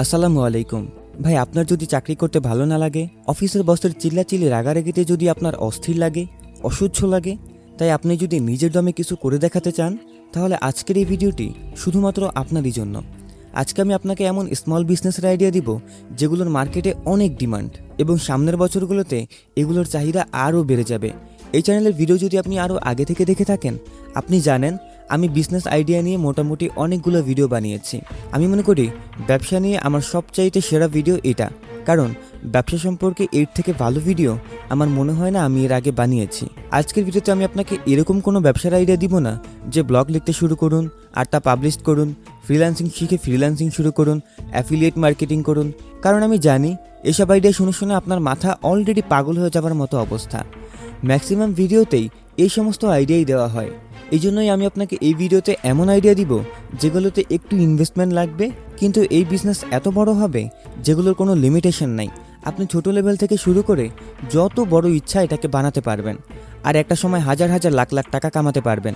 আসসালামু আলাইকুম। ভাই, আপনার যদি চাকরি করতে ভালো না লাগে, অফিসের বসের চিল্লাচিল্লি রাগারাগিতে যদি আপনার অস্থির লাগে অসহ্য লাগে, তাই আপনি যদি নিজের দমে কিছু করে দেখাতে চান, তাহলে আজকের এই ভিডিওটি শুধুমাত্র আপনারই জন্য। আজকে আমি আপনাকে এমন স্মল বিজনেসের আইডিয়া দিব, যেগুলোর মার্কেটে অনেক ডিমান্ড এবং সামনের বছরগুলোতে এগুলোর চাহিদা আরও বেড়ে যাবে। এই চ্যানেলের ভিডিও যদি আপনি আরও আগে থেকে দেখে থাকেন, আপনি জানেন আমি বিজনেস আইডিয়া নিয়ে মোটামুটি অনেকগুলো ভিডিও বানিয়েছি। আমি মনে করি ব্যবসা নিয়ে আমার সবচাইতে সেরা ভিডিও এটা। কারণ ব্যবসা সম্পর্কে এর থেকে ভালো ভিডিও আমার মনে হয় না আমি এর আগে বানিয়েছি। আজকের ভিডিওতে আমি আপনাকে এরকম কোনো ব্যবসার আইডিয়া দিব না, যে ব্লগ লিখতে শুরু করুন, আর তা পাবলিশ করুন ফ্রিল্যান্সিং শিখে ফ্রিল্যান্সিং শুরু করুন অ্যাফিলিয়েট মার্কেটিং করুন। কারণ আমি জানি, এসব আইডিয়া শুনে শুনে আপনার মাথা অলরেডি পাগল হয়ে যাবার মতো অবস্থা। ম্যাক্সিমাম ভিডিওতেই এই সমস্ত আইডিয়াই দেওয়া হয়। এই জন্যই আমি আপনাকে এই ভিডিওতে এমন আইডিয়া দিব, যেগুলোতে একটু ইনভেস্টমেন্ট লাগবে, কিন্তু এই বিজনেস এত বড় হবে, যেগুলোর কোনো লিমিটেশন নাই। আপনি ছোট লেভেল থেকে শুরু করে যত বড় ইচ্ছা এটাকে বানাতে পারবেন, আর একটা সময় হাজার হাজার লাখ লাখ টাকা কামাতে পারবেন।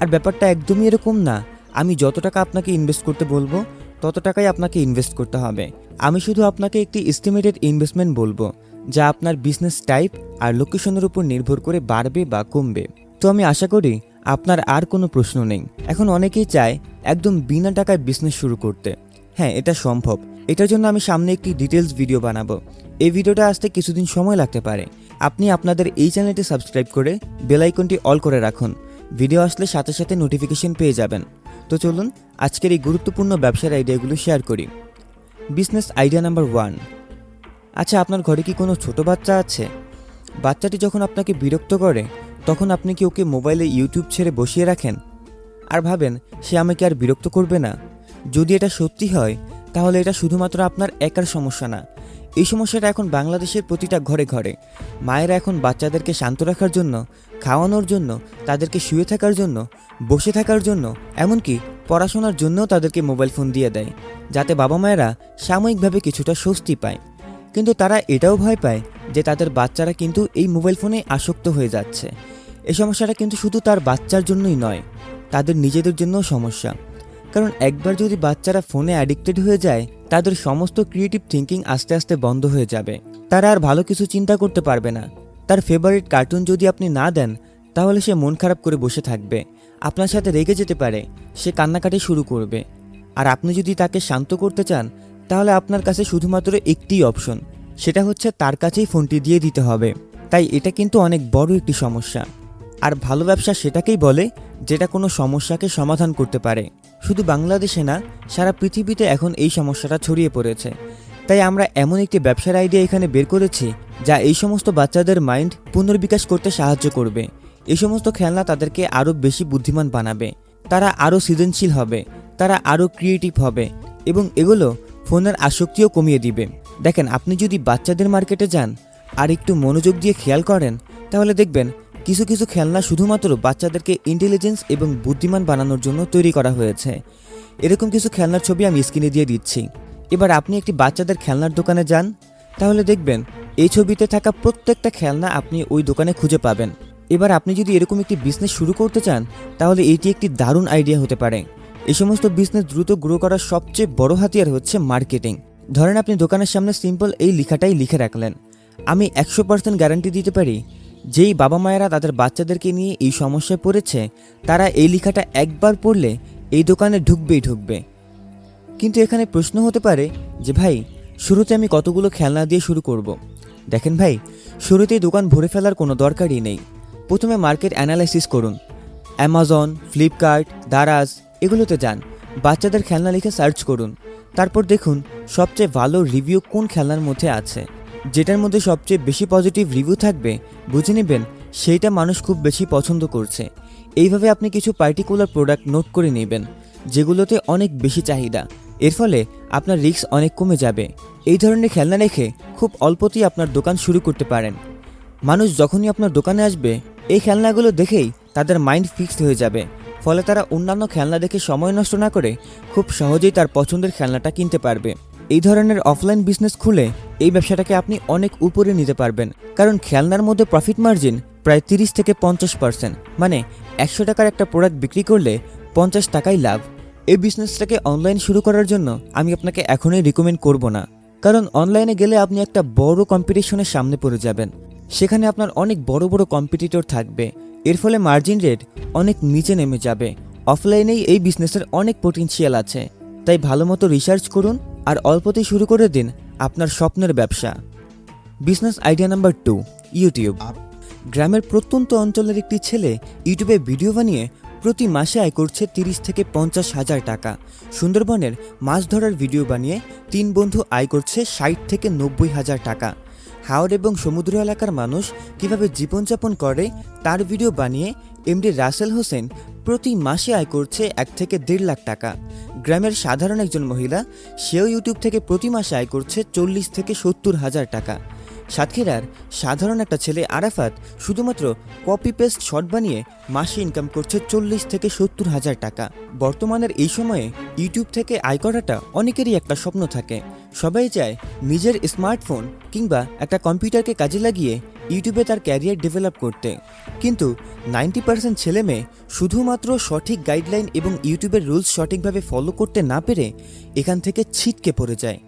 আর ব্যাপারটা একদমই এরকম না, আমি যত টাকা আপনাকে ইনভেস্ট করতে বলব, তত টাকাই আপনাকে ইনভেস্ট করতে হবে। আমি শুধু আপনাকে একটি এস্টিমেটেড ইনভেস্টমেন্ট বলব, যা আপনার বিজনেস টাইপ আর লোকেশনের উপর নির্ভর করে বাড়বে বা কমবে। তো আমি আশা করি আপনার আর কোনো প্রশ্ন নেই। এখন অনেকেই চায় একদম বিনা টাকায় বিজনেস শুরু করতে। হ্যাঁ এটা সম্ভব। এটার জন্য আমি সামনে একটি ডিটেলস ভিডিও বানাবো। এই ভিডিওটা আসতে কিছুদিন সময় লাগতে পারে। আপনি আপনাদের এই চ্যানেলটি সাবস্ক্রাইব করে বেল আইকনটি অল করে রাখুন। ভিডিও আসলে সাথে সাথে নোটিফিকেশন পেয়ে যাবেন। তো চলুন, আজকের এই গুরুত্বপূর্ণ ব্যবসার আইডিয়াগুলো শেয়ার করি। বিজনেস আইডিয়া নাম্বার ওয়ান আচ্ছা আপনার ঘরে কি কোনো ছোট বাচ্চা আছে? বাচ্চাটি যখন আপনাকে বিরক্ত করে তখন আপনি কি ওকে মোবাইলে ইউটিউব ছেড়ে বসিয়ে রাখেন? আর ভাবেন, সে আমাকে আর বিরক্ত করবে না। যদি এটা সত্যি হয়, তাহলে এটা শুধুমাত্র আপনার একার সমস্যা না। এই সমস্যাটা এখন বাংলাদেশের প্রতিটা ঘরে ঘরে। মায়েরা এখন বাচ্চাদেরকে শান্ত রাখার জন্য, খাওয়ানোর জন্য, তাদেরকে শুয়ে থাকার জন্য, বসে থাকার জন্য, এমনকি পড়াশোনার জন্যও তাদেরকে মোবাইল ফোন দিয়ে দেয়, যাতে বাবা মায়েরা সাময়িকভাবে কিছুটা স্বস্তি পায়। কিন্তু তারা এটাও ভয় পায় যে তাদের বাচ্চারা কিন্তু এই মোবাইল ফোনে আসক্ত হয়ে যাচ্ছে। এই সমস্যাটা কিন্তু শুধু তার বাচ্চার জন্যই নয়, তাদের নিজেদের জন্যও সমস্যা। কারণ একবার যদি বাচ্চারা ফোনে অ্যাডিক্টেড হয়ে যায়, তাদের সমস্ত ক্রিয়েটিভ থিঙ্কিং আস্তে আস্তে বন্ধ হয়ে যাবে। তারা আর ভালো কিছু চিন্তা করতে পারবে না। তার ফেভারিট কার্টুন যদি আপনি না দেন, তাহলে সে মন খারাপ করে বসে থাকবে। আপনার সাথে রেগে যেতে পারে, সে কান্নাকাটি শুরু করবে। আর আপনি যদি তাকে শান্ত করতে চান, তাহলে আপনার কাছে শুধুমাত্র একটি অপশন সেটা হচ্ছে তার কাছেই ফোনটি দিয়ে দিতে হবে। তাই এটা কিন্তু অনেক বড় একটি সমস্যা। আর ভালো ব্যবসা সেটাকেই বলে যেটা কোনো সমস্যাকে সমাধান করতে পারে। শুধু বাংলাদেশে না, সারা পৃথিবীতে এখন এই সমস্যাটা ছড়িয়ে পড়েছে। তাই আমরা এমন একটি ব্যবসার আইডিয়া এখানে বের করেছি যা এই সমস্ত বাচ্চাদের মাইন্ড পুনর্বিকাশ করতে সাহায্য করবে। এই সমস্ত খেলনা তাদেরকে আরও বেশি বুদ্ধিমান বানাবে। তারা আরও সৃজনশীল হবে। তারা আরও ক্রিয়েটিভ হবে। এবং এগুলো ফোনের আসক্তিও কমিয়ে দিবে। দেখেন, আপনি যদি বাচ্চাদের মার্কেটে যান আর একটু মনোযোগ দিয়ে খেয়াল করেন, তাহলে দেখবেন কিছু কিছু খেলনা শুধুমাত্র বাচ্চাদেরকে ইন্টেলিজেন্স এবং বুদ্ধিমান বানানোর জন্য তৈরি করা হয়েছে। এরকম কিছু খেলনার ছবি আমি স্ক্রিনে দিয়ে দিচ্ছি। এবার আপনি একটি বাচ্চাদের খেলনার দোকানে যান, তাহলে দেখবেন এই ছবিতে থাকা প্রত্যেকটা খেলনা আপনি ওই দোকানে খুঁজে পাবেন। এবার আপনি যদি এরকম একটি বিজনেস শুরু করতে চান, তাহলে এটি একটি দারুণ আইডিয়া হতে পারে। এই সমস্ত বিজনেস দ্রুত গ্রো করার সবচেয়ে বড় হাতিয়ার হচ্ছে মার্কেটিং ধরেন আপনি দোকানের সামনে সিম্পল এই লেখাটাই লিখে রাখলেন। আমি একশো পার্সেন্ট গ্যারান্টি দিতে পারি, যেই বাবা মায়েরা তাদের বাচ্চাদেরকে নিয়ে এই সমস্যায় পড়েছে, তারা এই লেখাটা একবার পড়লে এই দোকানে ঢুকবেই ঢুকবে। কিন্তু এখানে প্রশ্ন হতে পারে যে ভাই, শুরুতে আমি কতগুলো খেলনা দিয়ে শুরু করব। দেখেন ভাই, শুরুতেই দোকান ভরে ফেলার কোনো দরকারই নেই। প্রথমে মার্কেট অ্যানালাইসিস করুন। অ্যামাজন ফ্লিপকার্ট দারাজ এগুলোতে যান। বাচ্চাদের খেলনা লিখে সার্চ করুন। তারপর দেখুন, সবচেয়ে ভালো রিভিউ কোন খেলনার মধ্যে আছে? যেটার মধ্যে সবচেয়ে বেশি পজিটিভ রিভিউ থাকবে, বুঝে নেবেন, সেইটা মানুষ খুব বেশি পছন্দ করছে। এইভাবে আপনি কিছু পার্টিকুলার প্রোডাক্ট নোট করে নেবেন, যেগুলোতে অনেক বেশি চাহিদা। এর ফলে আপনার রিস্ক অনেক কমে যাবে। এই ধরনের খেলনা রেখে খুব অল্পতেই আপনার দোকান শুরু করতে পারেন। মানুষ যখনই আপনার দোকানে আসবে, এই খেলনাগুলো দেখেই তাদের মাইন্ড ফিক্সড হয়ে যাবে। ফলে তারা অন্যান্য খেলনা দেখে সময় নষ্ট না করে খুব সহজেই তার পছন্দের খেলনাটা কিনতে পারবে। এই ধরনের অফলাইন বিজনেস খুলে এই ব্যবসাটাকে আপনি অনেক উপরে নিতে পারবেন। কারণ খেলনার মধ্যে প্রফিট মার্জিন প্রায় তিরিশ থেকে পঞ্চাশ পার্সেন্ট মানে একশো টাকার একটা প্রোডাক্ট বিক্রি করলে পঞ্চাশ টাকাই লাভ। এই বিজনেসটাকে অনলাইন শুরু করার জন্য আমি আপনাকে এখনই রিকমেন্ড করব না। কারণ অনলাইনে গেলে আপনি একটা বড় কম্পিটিশনের সামনে পড়ে যাবেন। সেখানে আপনার অনেক বড় বড় কম্পিটিটর থাকবে। এর ফলে মার্জিন রেট অনেক নিচে নেমে যাবে। অফলাইনেই এই বিজনেসের অনেক পটেনশিয়াল আছে। তাই ভালো মতো রিসার্চ করুন আর অল্পতেই শুরু করে দিন আপনার স্বপ্নের ব্যবসা। Business idea number two YouTube গ্রামের প্রত্যন্ত অঞ্চলের একটি ছেলে ইউটিউবে ভিডিও বানিয়ে প্রতি মাসে আয় করছে তিরিশ থেকে পঞ্চাশ হাজার টাকা। সুন্দরবনের মাছ ধরার ভিডিও বানিয়ে তিন বন্ধু আয় করছে ষাট থেকে নব্বই হাজার টাকা। হাওড় এবং সমুদ্র এলাকার মানুষ কীভাবে জীবনযাপন করে, তার ভিডিও বানিয়ে এমডি রাসেল হোসেন প্রতি মাসে আয় করছে এক থেকে দেড় লাখ টাকা। গ্রামের সাধারণ একজন মহিলা, সেও ইউটিউব থেকে প্রতি মাসে আয় করছে চল্লিশ থেকে সত্তর হাজার টাকা। সাতক্ষীরার সাধারণ একটা ছেলে আরাফাত শুধুমাত্র কপি পেস্ট শট বানিয়ে মাসে ইনকাম করছে চল্লিশ থেকে সত্তর হাজার টাকা। বর্তমানের এই সময়ে ইউটিউব থেকে আয় করাটা অনেকেরই একটা স্বপ্ন থাকে। সবাই চায় নিজের স্মার্টফোন কিংবা একটা কম্পিউটারকে কাজে লাগিয়ে ইউটিউবে তার ক্যারিয়ার ডেভেলপ করতে। কিন্তু নাইনটি পার্সেন্ট ছেলে মেয়ে শুধুমাত্র সঠিক গাইডলাইন এবং ইউটিউবের রুলস সঠিকভাবে ফলো করতে না পেরে এখান থেকে ছিটকে পড়ে যায়।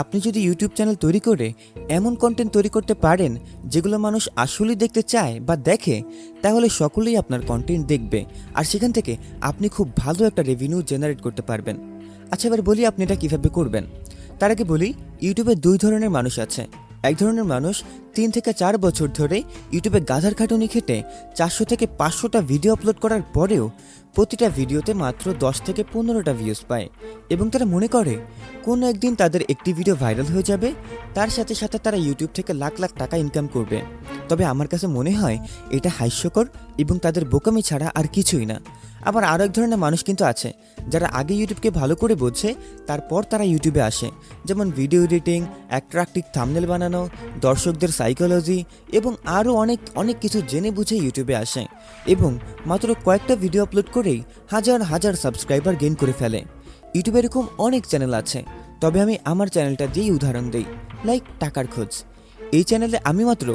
আপনি যদি ইউটিউব চ্যানেল তৈরি করে এমন কন্টেন্ট তৈরি করতে পারেন যেগুলো মানুষ আসলেই দেখতে চায় বা দেখে, তাহলে সকলেই আপনার কন্টেন্ট দেখবে। আর সেখান থেকে আপনি খুব ভালো একটা রেভিনিউ জেনারেট করতে পারবেন। আচ্ছা এবার বলি আপনি এটা কীভাবে করবেন। তার আগে বলি ইউটিউবে দুই ধরনের মানুষ আছে। এক ধরনের মানুষ তিন থেকে চার বছর ধরে ইউটিউবে গাধার খাটুনি খেটে চারশো থেকে পাঁচশোটা ভিডিও আপলোড করার পরেও প্রতিটা ভিডিওতে মাত্র দশ থেকে পনেরোটা ভিউজ পায় এবং তারা মনে করে, কোনো একদিন তাদের একটি ভিডিও ভাইরাল হয়ে যাবে, তার সাথে সাথে তারা ইউটিউব থেকে লাখ লাখ টাকা ইনকাম করবে। তবে আমার কাছে মনে হয় এটা হাস্যকর এবং তাদের বোকামি ছাড়া আর কিছুই না। আবার আরও এক ধরনের মানুষ কিন্তু আছে, যারা আগে ইউটিউবকে ভালো করে বোঝে, তারপর তারা ইউটিউবে আসে। যেমন ভিডিও এডিটিং অ্যাট্রাকটিভ থামনেল বানানো, দর্শকদের সাইকোলজি এবং আরও অনেক অনেক কিছু জেনে বুঝে ইউটিউবে আসে এবং মাত্র কয়েকটা ভিডিও আপলোড করেই হাজার হাজার সাবস্ক্রাইবার গেইন করে ফেলে। ইউটিউবে এরকম অনেক চ্যানেল আছে, তবে আমি আমার চ্যানেলটা দিয়েই উদাহরণ দিই লাইক টাকার খোঁজ। এই চ্যানেলে আমি মাত্র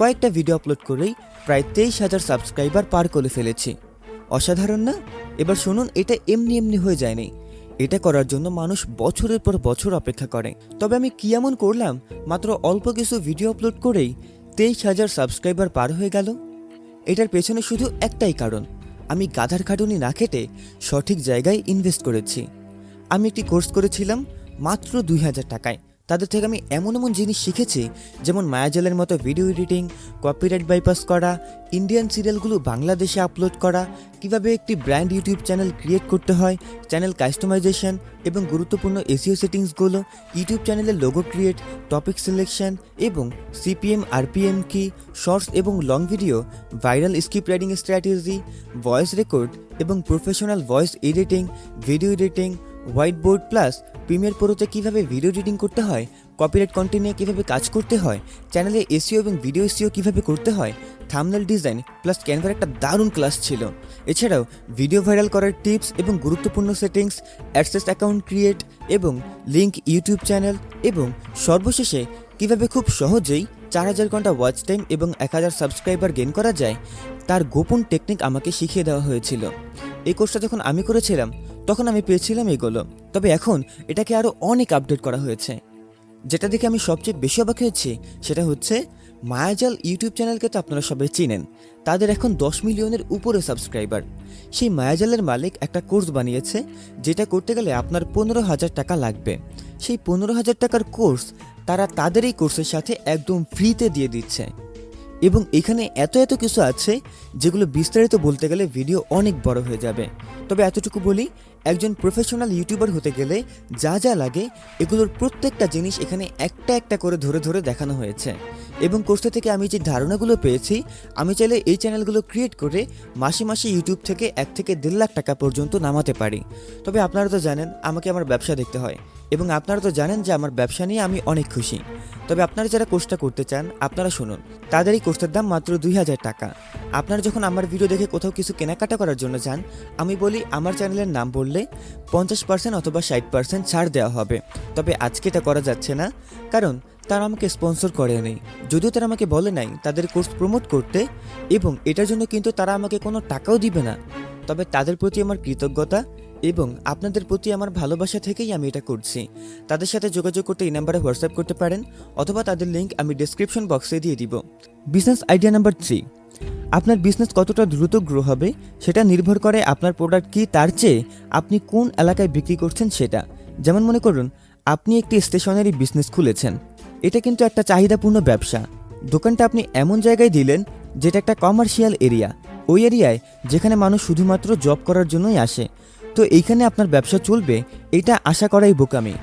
কয়েকটা ভিডিও আপলোড করেই প্রায় তেইশ হাজার সাবস্ক্রাইবার পার করে ফেলেছি। অসাধারণ না? এবার শুনুন, এটা এমনি এমনি হয়ে যায়নি এটা করার জন্য মানুষ বছরের পর বছর অপেক্ষা করে। তবে আমি কি এমন করলাম? মাত্র অল্প কিছু ভিডিও আপলোড করেই তেইশ হাজার সাবস্ক্রাইবার পার হয়ে গেল। এটার পেছনে শুধু একটাই কারণ, আমি গাধার খাটুনি না খেটে সঠিক জায়গায় ইনভেস্ট করেছি। আমি একটি কোর্স করেছিলাম মাত্র দুই হাজার টাকায়। তাদের থেকে আমি এমন এমন জিনিস শিখেছি, যেমন মায়াজালের মতো ভিডিও এডিটিং কপিরাইট বাইপাস করা ইন্ডিয়ান সিরিয়ালগুলো বাংলাদেশে আপলোড করা, কীভাবে একটি ব্র্যান্ড ইউটিউব চ্যানেল ক্রিয়েট করতে হয় চ্যানেল কাস্টমাইজেশন এবং গুরুত্বপূর্ণ এসিও সেটিংসগুলো ইউটিউব চ্যানেলের লোগো ক্রিয়েট টপিক সিলেকশন এবং সিপিএম আরপিএম কি শর্টস এবং long video viral script writing strategy voice record এবং professional voice editing video editing white board plus premiere প্রোতে কীভাবে ভিডিও এডিটিং করতে হয় কপিরাইট কন্টেন্ট নিয়ে কীভাবে কাজ করতে হয় চ্যানেলে এসিও এবং ভিডিও এসিও কীভাবে করতে হয় থামনেল ডিজাইন প্লাস ক্যানভার একটা দারুণ ক্লাস ছিল। এছাড়াও ভিডিও ভাইরাল করার টিপস এবং গুরুত্বপূর্ণ সেটিংস অ্যাডসেস অ্যাকাউন্ট ক্রিয়েট এবং লিঙ্ক ইউটিউব চ্যানেল এবং সর্বশেষে কীভাবে খুব সহজেই চার হাজার ঘণ্টা ওয়াচ টাইম এবং এক হাজার সাবস্ক্রাইবার গেন করা যায়, তার গোপন টেকনিক আমাকে শিখিয়ে দেওয়া হয়েছিল। এই কোর্সটা যখন আমি করেছিলাম তখন আমি পেয়েছিলাম এগুলো। তবে এখন এটাকে আরও অনেক আপডেট করা হয়েছে। যেটা দেখে আমি সবচেয়ে বেশি অবাক হয়েছি, সেটা হচ্ছে মায়াজাল ইউটিউব চ্যানেলকে তো আপনারা সবাই চিনেন। তাদের এখন দশ মিলিয়নের উপরে সাবস্ক্রাইবার সেই মায়াজালের মালিক একটা কোর্স বানিয়েছে, যেটা করতে গেলে আপনার পনেরো হাজার টাকা লাগবে। সেই পনেরো হাজার টাকার কোর্স তারা তাদের এই কোর্সের সাথে একদম ফ্রিতে দিয়ে দিচ্ছে। এবং এখানে এত এত কিছু আছে, যেগুলো বিস্তারিত বলতে গেলে ভিডিও অনেক বড় হয়ে যাবে। তবে এতটুকু বলি একজন প্রফেশনাল ইউটিউবার হতে গেলে যা যা লাগে এগুলোর প্রত্যেকটা জিনিস এখানে একটা একটা করে ধরে ধরে দেখানো হয়েছে। এবং কোর্সটা থেকে আমি যে ধারণাগুলো পেয়েছি, আমি চাইলে এই চ্যানেলগুলো ক্রিয়েট করে মাসে মাসে ইউটিউব থেকে এক থেকে দেড় লাখ টাকা পর্যন্ত নামাতে পারি। তবে আপনারা তো জানেন, আমাকে আমার ব্যবসা দেখতে হয়। এবং আপনারা তো জানেন যে আমার ব্যবসা নিয়ে আমি অনেক খুশি। তবে আপনারা যারা কোর্সটা করতে চান, আপনারা শুনুন। তাদের এই কোর্সটার দাম মাত্র দুই হাজার টাকা। আপনারা যখন আমার ভিডিও দেখে কোথাও কিছু কেনাকাটা করার জন্য যান, আমি বলি আমার চ্যানেলের নাম বললে পঞ্চাশ পার্সেন্ট অথবা ষাট পার্সেন্ট ছাড় দেওয়া হবে। তবে আজকে এটা করা যাচ্ছে না, কারণ তারা আমাকে স্পন্সর করে নেই। যদিও তারা আমাকে বলে নাই তাদের কোর্স প্রমোট করতে, এবং এটার জন্য কিন্তু তারা আমাকে কোনো টাকাও দিবে না। তবে তাদের প্রতি আমার কৃতজ্ঞতা এবং আপনাদের প্রতি আমার ভালোবাসা থেকেই আমি এটা করছি। তাদের সাথে যোগাযোগ করতে এই নাম্বারে হোয়াটসঅ্যাপ করতে পারেন অথবা তাদের লিঙ্ক আমি ডিসক্রিপশন বক্সে দিয়ে দিব। বিজনেস আইডিয়া নাম্বার থ্রি আপনার বিজনেস কতটা দ্রুত গ্রো হবে সেটা নির্ভর করে আপনার প্রোডাক্ট কি, তার চেয়ে আপনি কোন এলাকায় বিক্রি করছেন সেটা। যেমন মনে করুন, আপনি একটি স্টেশনারি বিজনেস খুলেছেন। এটা কিন্তু একটা চাহিদাপূর্ণ ব্যবসা। দোকানটা আপনি এমন জায়গায় দিলেন যেটা একটা কমার্শিয়াল এরিয়া ওই এরিয়ায় যেখানে মানুষ শুধুমাত্র জব করার জন্যই আসে। তো এইখানে আপনার ব্যবসা চলবে, এটা আশা করাই বোকামি।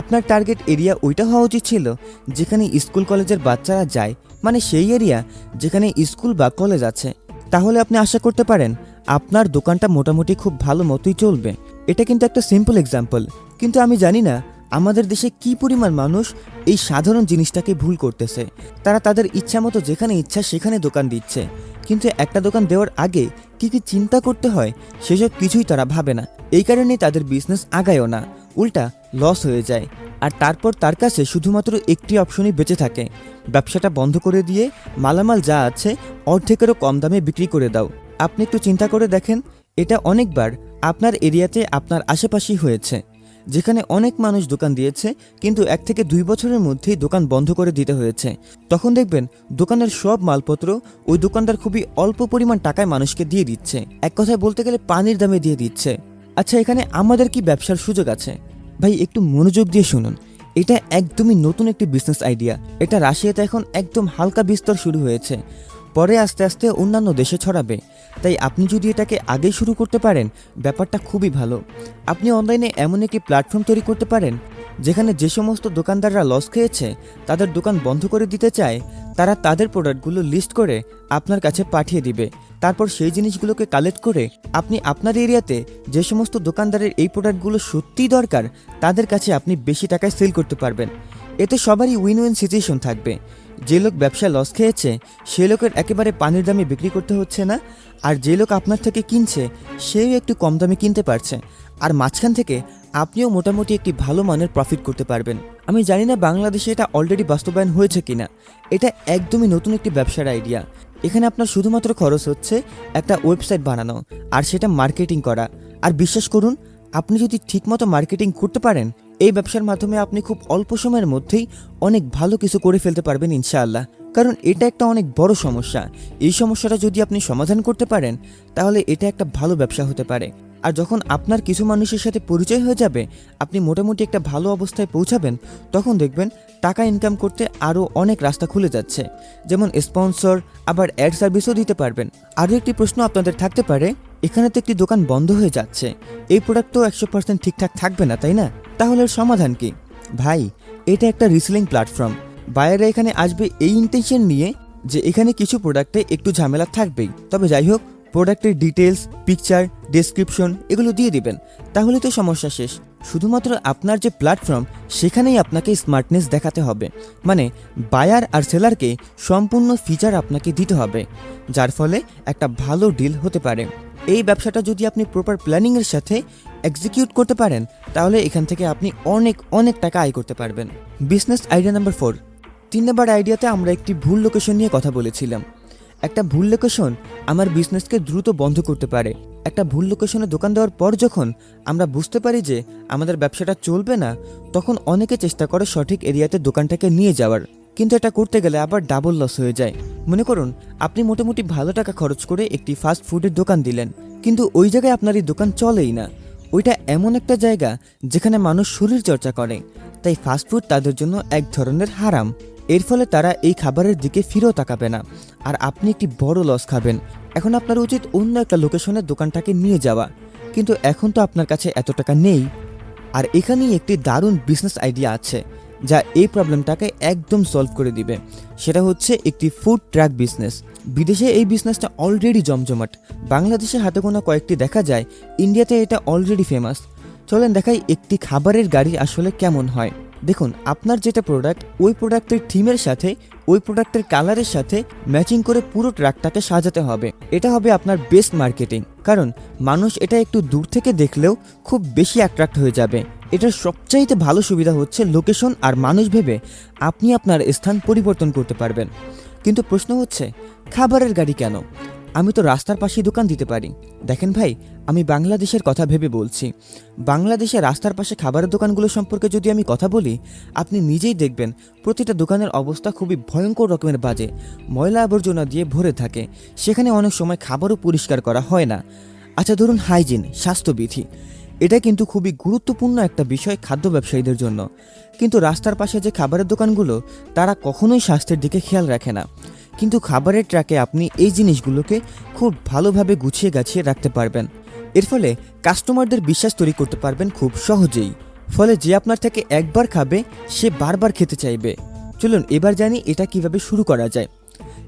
আপনার টার্গেট এরিয়া ওইটা হওয়া উচিত ছিল, যেখানে স্কুল কলেজের বাচ্চারা যায় মানে সেই এরিয়া যেখানে স্কুল বা কলেজ আছে। তাহলে আপনি আশা করতে পারেন, আপনার দোকানটা মোটামুটি খুব ভালো মতোই চলবে। এটা কিন্তু একটা সিম্পল এক্সাম্পল কিন্তু আমি জানি না আমাদের দেশে কি পরিমাণ মানুষ এই সাধারণ জিনিসটাকে ভুল করতেছে? তারা তাদের ইচ্ছা মতো যেখানে ইচ্ছা সেখানে দোকান দিচ্ছে। কিন্তু একটা দোকান দেওয়ার আগে কি কি চিন্তা করতে হয় সেসব কিছুই তারা ভাবে না। এই কারণেই তাদের বিজনেস আগায়ও না, উল্টা লস হয়ে যায়। আর তারপর তার কাছে শুধুমাত্র একটি অপশনই বেঁচে থাকে। ব্যবসাটা বন্ধ করে দিয়ে মালামাল যা আছে অর্ধেকেরও কম দামে বিক্রি করে দাও। আপনি একটু চিন্তা করে দেখেন, এটা অনেকবার আপনার এরিয়াতে আপনার আশেপাশেই হয়েছে। যেখানে অনেক মানুষ দোকান দিয়েছে, কিন্তু এক থেকে দুই বছরের মধ্যেই দোকান বন্ধ করে দিতে হয়েছে। তখন দেখবেন, দোকানের সব মালপত্র ওই দোকানদার খুবই অল্প পরিমাণ টাকায় মানুষকে দিয়ে দিচ্ছে। এক কথায় বলতে গেলে পানির দামে দিয়ে দিচ্ছে। আচ্ছা এখানে আমাদের কি ব্যবসার সুযোগ আছে? ভাই, একটু মনোযোগ দিয়ে শুনুন। এটা একদমই নতুন একটি বিজনেস আইডিয়া এটা রাশিয়াতে এখন একদম হালকা বিস্তর শুরু হয়েছে। পরে আস্তে আস্তে অন্যান্য দেশে ছড়াবে। তাই আপনি যদি এটাকে আগে শুরু করতে পারেন, ব্যাপারটা খুবই ভালো। আপনি অনলাইনে এমন একটি প্ল্যাটফর্ম তৈরি করতে পারেন, যেখানে যে সমস্ত দোকানদাররা লস খেয়েছে, তাদের দোকান বন্ধ করে দিতে চায়, তারা তাদের প্রোডাক্টগুলো লিস্ট করে আপনার কাছে পাঠিয়ে দিবে। তারপর সেই জিনিসগুলোকে কালেক্ট করে আপনি আপনার এরিয়াতে যে সমস্ত দোকানদারের এই প্রোডাক্টগুলো সত্যিই দরকার, তাদের কাছে আপনি বেশি টাকায় সেল করতে পারবেন। এতে সবারই উইন উইন সিচুয়েশন থাকবে। যে লোক ব্যবসা লস খেয়েছে, সে লোকের একেবারে পানির দামে বিক্রি করতে হচ্ছে না, আর যে লোক আপনার থেকে কিনছে, সেও একটু কম দামে কিনতে পারছে। আর মাঝখান থেকে আপনিও মোটামুটি একটি ভালো মানের প্রফিট করতে পারবেন। আমি জানি না বাংলাদেশে এটা অলরেডি বাস্তবায়ন হয়েছে কিনা। এটা একদমই নতুন একটি ব্যবসার আইডিয়া এখানে আপনার শুধুমাত্র খরচ হচ্ছে একটা ওয়েবসাইট বানানো, আর সেটা মার্কেটিং করা। আর বিশ্বাস করুন আপনি যদি ঠিকমতো মার্কেটিং করতে পারেন, এই ব্যবসার মাধ্যমে আপনি খুব অল্প সময়ের মধ্যেই অনেক ভালো কিছু করে ফেলতে পারবেন ইনশাআল্লাহ। কারণ এটা একটা অনেক বড় সমস্যা। এই সমস্যাটা যদি আপনি সমাধান করতে পারেন, তাহলে এটা একটা ভালো ব্যবসা হতে পারে। আর যখন আপনার কিছু মানুষের সাথে পরিচয় হয়ে যাবে, আপনি মোটামুটি একটা ভালো অবস্থায় পৌঁছাবেন, তখন দেখবেন টাকা ইনকাম করতে আরও অনেক রাস্তা খুলে যাচ্ছে। যেমন স্পন্সর আবার অ্যাড সার্ভিসও দিতে পারবেন। আরও একটি প্রশ্ন আপনাদের থাকতে পারে এখানে তো একটি দোকান বন্ধ হয়ে যাচ্ছে। এই প্রোডাক্ট তো একশো পার্সেন্ট ঠিকঠাক থাকবে না, তাই না? তাহলে সমাধান কি? ভাই, এটা একটা রিসেলিং প্ল্যাটফর্ম বায়াররা এখানে আসবে এই ইন্টেনশন নিয়ে যে এখানে কিছু প্রোডাক্টে একটু ঝামেলা থাকবেই। তবে যাই হোক প্রোডাক্টের ডিটেলস পিকচার ডেসক্রিপশন এগুলো দিয়ে দিবেন। তাহলে তো সমস্যা শেষ। শুধুমাত্র আপনার যে প্ল্যাটফর্ম সেখানেই আপনাকে স্মার্টনেস দেখাতে হবে। মানে বায়ার আর সেলারকে সম্পূর্ণ ফিচার আপনাকে দিতে হবে। যার ফলে একটা ভালো ডিল হতে পারে। এই ব্যবসাটা যদি আপনি প্রপার প্ল্যানিংয়ের সাথে এক্সিকিউট করতে পারেন, তাহলে এখান থেকে আপনি অনেক অনেক টাকা আয় করতে পারবেন। বিজনেস আইডিয়া নাম্বার ফোর তিন নম্বর আইডিয়াতে আমরা একটি ভুল লোকেশন নিয়ে কথা বলেছিলাম। একটা ভুল লোকেশন আমার বিজনেসকে দ্রুত বন্ধ করতে পারে। একটা ভুল লোকেশনে দোকান দেওয়ার পর যখন আমরা বুঝতে পারি যে আমাদের ব্যবসাটা চলবে না, তখন অনেকে চেষ্টা করে সঠিক এরিয়াতে দোকানটাকে নিয়ে যাওয়ার। কিন্তু এটা করতে গেলে আবার ডাবল লস হয়ে যায়। মনে করুন, আপনি মোটামুটি ভালো টাকা খরচ করে একটি ফাস্ট ফুডের দোকান দিলেন, কিন্তু ওই জায়গায় আপনার এই দোকান চলেই না। ওইটা এমন একটা জায়গা যেখানে মানুষ শরীর চর্চা করে, তাই ফাস্টফুড তাদের জন্য এক ধরনের হারাম। এর ফলে তারা এই খাবারের দিকে ফিরেও তাকাবে না। আর আপনি একটি বড় লস খাবেন। এখন আপনার উচিত অন্য একটা লোকেশনে দোকানটাকে নিয়ে যাওয়া। কিন্তু এখন তো আপনার কাছে এত টাকা নেই। আর এখানেই একটি দারুণ বিজনেস আইডিয়া আছে। যা এই প্রবলেমটাকে একদম সলভ করে দিবে। সেটা হচ্ছে একটি ফুড ট্রাক বিজনেস বিদেশে এই বিজনেসটা অলরেডি জমজমাট। বাংলাদেশে হাতে গোনা কয়েকটি দেখা যায় ইন্ডিয়াতে এটা অলরেডি ফেমাস চলেন দেখাই একটি খাবারের গাড়ি আসলে কেমন হয়। দেখুন, আপনার যেটা প্রোডাক্ট ওই প্রোডাক্টের থিমের সাথে, ওই প্রোডাক্টের কালারের সাথে ম্যাচিং করে পুরো ট্রাকটাকে সাজাতে হবে। এটা হবে আপনার বেস্ট মার্কেটিং কারণ, মানুষ এটা একটু দূর থেকে দেখলেও খুব বেশি অ্যাট্রাক্ট হয়ে যাবে। এটার সবচাইতে ভালো সুবিধা হচ্ছে লোকেশন আর মানুষ ভেবে আপনি আপনার স্থান পরিবর্তন করতে পারবেন। কিন্তু প্রশ্ন হচ্ছে, খাবারের গাড়ি কেন? আমি তো রাস্তার পাশেই দোকান দিতে পারি। দেখেন ভাই, আমি বাংলাদেশের কথা ভেবে বলছি। বাংলাদেশে রাস্তার পাশে খাবারের দোকানগুলো সম্পর্কে যদি আমি কথা বলি, আপনি নিজেই দেখবেন প্রতিটা দোকানের অবস্থা খুবই ভয়ঙ্কর রকমের বাজে। ময়লা আবর্জনা দিয়ে ভরে থাকে। সেখানে অনেক সময় খাবারও পরিষ্কার করা হয় না। আচ্ছা ধরুন হাইজিন, স্বাস্থ্যবিধি। এটা কিন্তু খুবই গুরুত্বপূর্ণ একটা বিষয় খাদ্য ব্যবসায়ীদের জন্য। কিন্তু রাস্তার পাশে যে খাবারের দোকানগুলো, তারা কখনোই স্বাস্থ্যের দিকে খেয়াল রাখে না। কিন্তু খাবারের ট্রাকে আপনি এই জিনিসগুলোকে খুব ভালোভাবে গুছিয়ে গাছিয়ে রাখতে পারবেন। এর ফলে কাস্টমারদের বিশ্বাস তৈরি করতে পারবেন খুব সহজেই। ফলে যে আপনার থেকে একবার খাবে, সে বারবার খেতে চাইবে। চলুন এবার জানি এটা কীভাবে শুরু করা যায়।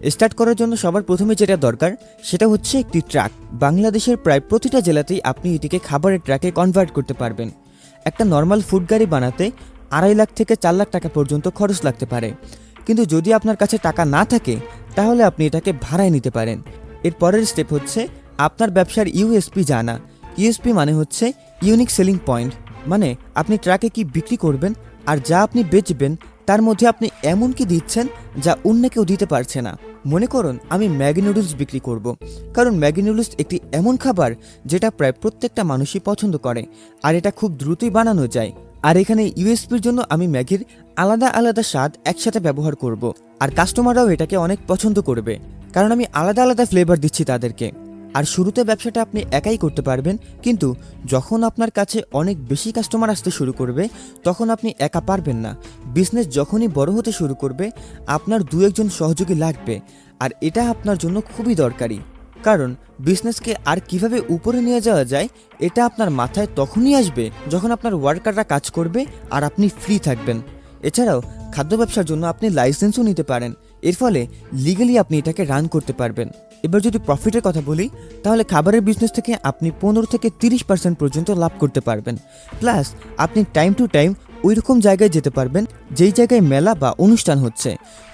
স্টার্ট করার জন্য সবার প্রথমে যেটা দরকার, সেটা হচ্ছে একটি ট্রাক। বাংলাদেশের প্রায় প্রতিটা জেলাতেই আপনি এটিকে খাবারের ট্রাকে কনভার্ট করতে পারবেন। একটা নর্মাল ফুড গাড়ি বানাতে আড়াই লাখ থেকে চার লাখ টাকা পর্যন্ত খরচ লাগতে পারে। কিন্তু যদি আপনার কাছে টাকা না থাকে, তাহলে আপনি এটাকে ভাড়ায় নিতে পারেন। এর পরের স্টেপ হচ্ছে আপনার ব্যবসার ইউএসপি জানা। ইউএসপি মানে হচ্ছে ইউনিক সেলিং পয়েন্ট মানে আপনি ট্রাকে কি বিক্রি করবেন আর যা আপনি বেচবেন তার মধ্যে আপনি এমন কি দিচ্ছেন যা অন্য কেউ দিতে পারছে না। মনে করুন, আমি ম্যাগি নুডলস বিক্রি করব। কারণ ম্যাগি নুডলস একটি এমন খাবার যেটা প্রায় প্রত্যেকটা মানুষই পছন্দ করে, আর এটা খুব দ্রুতই বানানো যায়। আর এখানে ইউএসপির জন্য আমি ম্যাগির আলাদা আলাদা স্বাদ একসাথে ব্যবহার করব। আর কাস্টমাররাও এটাকে অনেক পছন্দ করবে। কারণ আমি আলাদা আলাদা ফ্লেভার দিচ্ছি তাদেরকে। আর শুরুতে ব্যবসাটা আপনি একাই করতে পারবেন, কিন্তু যখন আপনার কাছে অনেক বেশি কাস্টমার আসতে শুরু করবে, তখন আপনি একা পারবেন না। বিজনেস যখনই বড় হতে শুরু করবে, আপনার দু একজন সহযোগী লাগবে, আর এটা আপনার জন্য খুবই দরকারি। কারণ বিজনেসকে আর কীভাবে উপরে নিয়ে যাওয়া যায়, এটা আপনার মাথায় তখনই আসবে যখন আপনার ওয়ার্কাররা কাজ করবে আর আপনি ফ্রি থাকবেন। এছাড়াও খাদ্য ব্যবসার জন্য আপনি লাইসেন্সও নিতে পারেন, এর ফলে লিগালি আপনি এটাকে রান করতে পারবেন। এবার যদি প্রফিটের কথা বলি, তাহলে খাবারের বিজনেস থেকে আপনি পনেরো থেকে তিরিশ পার্সেন্ট পর্যন্ত লাভ করতে পারবেন। প্লাস আপনি টাইম টু টাইম ওই রকম জায়গায় যেতে পারবেন, যেই জায়গায় মেলা বা অনুষ্ঠান হচ্ছে।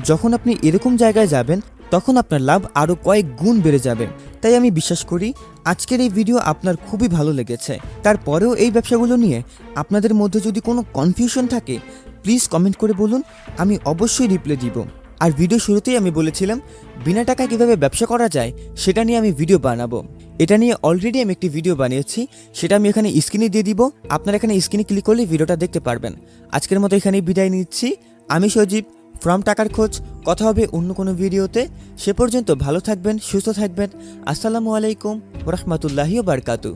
যখন আপনি এরকম জায়গায় যাবেন, তখন আপনার লাভ আরও কয়েক গুণ বেড়ে যাবে। তাই আমি বিশ্বাস করি, আজকের এই ভিডিও আপনার খুবই ভালো লেগেছে। তারপরেও এই ব্যবসাগুলো নিয়ে আপনাদের মধ্যে যদি কোনো কনফিউশন থাকে প্লিজ কমেন্ট করে বলুন, আমি অবশ্যই রিপ্লাই দিব। আর ভিডিও শুরুতেই আমি বলেছিলাম, বিনা টাকায় কীভাবে ব্যবসা করা যায়, সেটা নিয়ে আমি ভিডিও বানাবো। এটা নিয়ে অলরেডি আমি একটি ভিডিও বানিয়েছি, সেটা আমি এখানে স্ক্রিনে দিয়ে দিব। আপনারা এখানে স্ক্রিনে ক্লিক করলে ভিডিওটা দেখতে পারবেন। আজকের মতো এখানেই বিদায় নিচ্ছি। আমি সজীব ফ্রম টাকার খোঁজ, কথা হবে অন্য কোনো ভিডিওতে সে পর্যন্ত ভালো থাকবেন, সুস্থ থাকবেন। আসসালামু আলাইকুম রহমতুল্লাহি বারকাতু